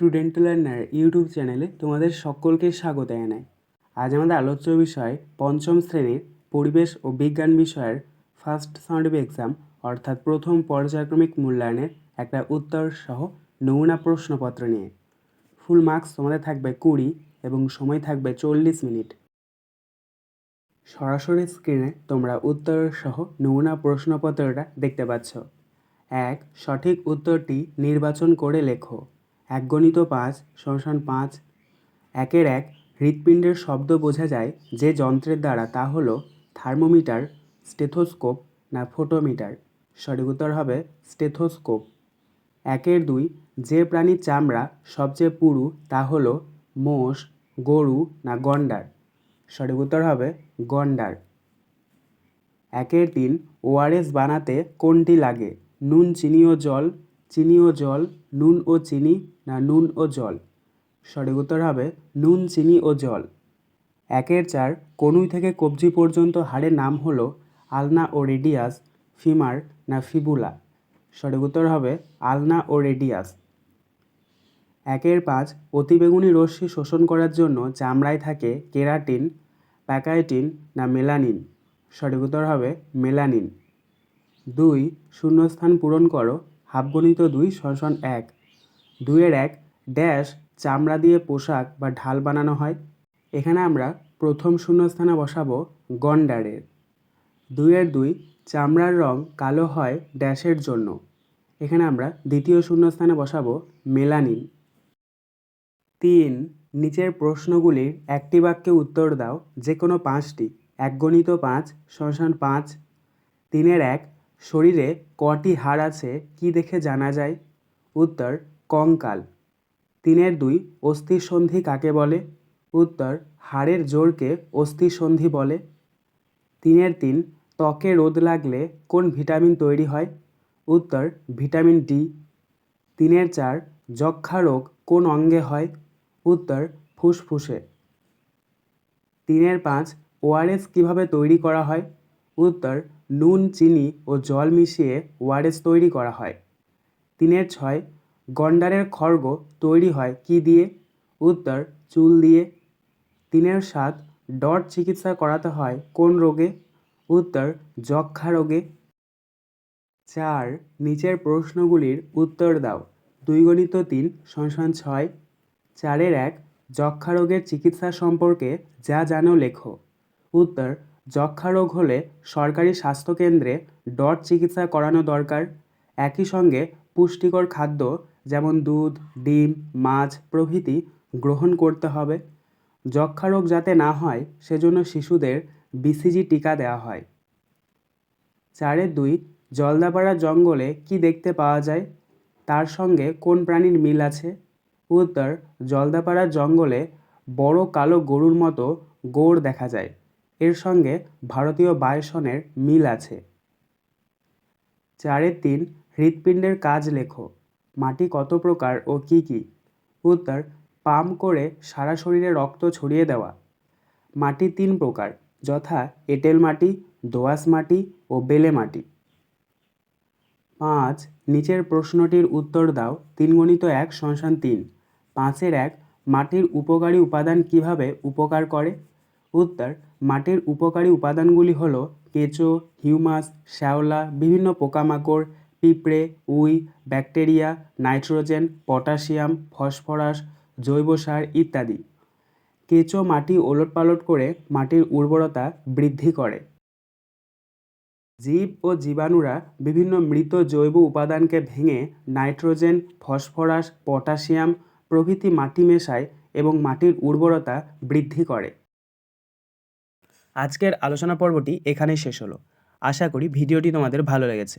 Student learner YouTube চ্যানেলে তোমাদের সকলকে স্বাগত জানাই। আজ আমাদের আলোচ্য বিষয় পঞ্চম শ্রেণির পরিবেশ ও বিজ্ঞান বিষয়ের ফার্স্ট সাউন্ড এক্সাম অর্থাৎ প্রথম পর্যায়ক্রমিক মূল্যায়নের একটা উত্তর সহ নমুনা প্রশ্নপত্র নিয়ে। ফুল মার্কস তোমাদের থাকবে কুড়ি এবং সময় থাকবে চল্লিশ মিনিট। সরাসরি স্ক্রিনে তোমরা উত্তর সহ নমুনা প্রশ্নপত্রটা দেখতে পাচ্ছ। এক, সঠিক উত্তরটি নির্বাচন করে লেখো। এক গণিত পাঁচ শ্মশান পাঁচ। একের এক হৃৎপিণ্ডের শব্দ বোঝা যায় যে যন্ত্রের দ্বারা তা হলো থার্মোমিটার, স্টেথোস্কোপ না ফোটোমিটার। সঠিক উত্তর হবে স্টেথোস্কোপ। একের দুই যে প্রাণীর চামড়া সবচেয়ে পুরু তা হলো মোষ, গরু না গন্ডার। সঠিক উত্তর হবে গন্ডার। একের তিন ওআরএস বানাতে কোনটি লাগে? নুন, চিনি ও জল, চিনি ও জল, নুন ও চিনি না নুন ও জল? সঠিক উত্তর হবে নুন, চিনি ও জল। একের চার, কনুই থেকে কবজি পর্যন্ত হাড়ের নাম হলো আলনা ও রেডিয়াস, ফিমার না ফিবুলা। সঠিক উত্তর হবে আলনা ও রেডিয়াস। একের পাঁচ অতিবেগুনি রশ্মি শোষণ করার জন্য চামড়ায় থাকে কেরাটিন, প্যাকাইটিন না মেলানিন। সঠিক উত্তর হবে মেলানিন। দুই, শূন্যস্থান পূরণ করো। হাফগণিত দুই, শোষণ এক। দুইয়ের এক, ড্যাশ চামড়া দিয়ে পোশাক বা ঢাল বানানো হয়। এখানে আমরা প্রথম শূন্যস্থানে বসাবো গন্ডারের। দুইয়ের দুই, চামড়ার রং কালো হয় ড্যাশের জন্য। এখানে আমরা দ্বিতীয় শূন্যস্থানে বসাবো মেলানিন। তিন, নিচের প্রশ্নগুলির একটি বাক্যে উত্তর দাও যে কোনো পাঁচটি। এক গণিত পাঁচ শশান পাঁচ। তিনের এক, শরীরে কটি হাড় আছে, কি দেখে জানা যায়? উত্তর কঙ্কাল। তিনের দুই, অস্থিসন্ধি কাকে বলে? উত্তর, হাড়ের জোরকে অস্থিসন্ধি বলে। তিনের তিন, ত্বকে রোদ লাগলে কোন ভিটামিন তৈরি হয়? উত্তর, ভিটামিন ডি। তিনের চার যক্ষা রোগ কোন অঙ্গে হয়? উত্তর, ফুসফুসে। তিনের পাঁচ, ওআরএস কীভাবে তৈরি করা হয়? উত্তর, নুন, চিনি ও জল মিশিয়ে ওআরএস তৈরি করা হয়। তিনের ছয় গন্ডারের খড়গ তৈরি হয় কি দিয়ে? উত্তর, চুল দিয়ে। তিনের সাত ডট চিকিৎসা করাতে হয় কোন রোগে? উত্তর যক্ষা রোগে। চার, নিচের প্রশ্নগুলির উত্তর দাও। দুই গণিত তিন সংসান ছয়। চারের এক যক্ষা রোগের চিকিৎসা সম্পর্কে যা জানো লেখো। উত্তর যক্ষা রোগ হলে সরকারি স্বাস্থ্যকেন্দ্রে ডট চিকিৎসা করানো দরকার। একই সঙ্গে পুষ্টিকর খাদ্য যেমন দুধ, ডিম, মাছ প্রভৃতি গ্রহণ করতে হবে। যক্ষা রোগ যাতে না হয়, সেজন্য শিশুদের বিসিজি টিকা দেওয়া হয়। চারের দুই, জলদাপাড়া জঙ্গলে কি দেখতে পাওয়া যায়? তার সঙ্গে কোন প্রাণীর মিল আছে? উত্তর জলদাপাড়ার জঙ্গলে বড় কালো গরুর মতো গৌড় দেখা যায়। এর সঙ্গে ভারতীয় বায়সনের মিল আছে। চারের তিন, হৃৎপিণ্ডের কাজ লেখো। মাটি কত প্রকার ও কি কি? উত্তর পাম্প করে সারা শরীরে রক্ত ছড়িয়ে দেওয়া। মাটি তিন প্রকার, যথা এঁটেল মাটি, দোআঁশ মাটি ও বেলে মাটি। পাঁচ, নিচের প্রশ্নটির উত্তর দাও। তিন গণিত এক সংসান তিন। পাঁচের এক, মাটির উপকারী উপাদান কীভাবে উপকার করে? উত্তর, মাটির উপকারী উপাদানগুলি হলো কেঁচো, হিউমাস, শ্যাওলা, বিভিন্ন পোকামাকড় পিঁপড়ে, উই, ব্যাকটেরিয়া, নাইট্রোজেন, পটাশিয়াম, ফসফরাস, জৈব সার ইত্যাদি। কেঁচো মাটি ওলটপালট করে মাটির উর্বরতা বৃদ্ধি করে। জীব ও জীবাণুরা বিভিন্ন মৃত জৈব উপাদানকে ভেঙে নাইট্রোজেন, ফসফরাস, পটাশিয়াম প্রভৃতি মাটি মেশায় এবং মাটির উর্বরতা বৃদ্ধি করে। আজকের আলোচনা পর্বটি এখানেই শেষ হলো। আশা করি ভিডিওটি তোমাদের ভালো লেগেছে।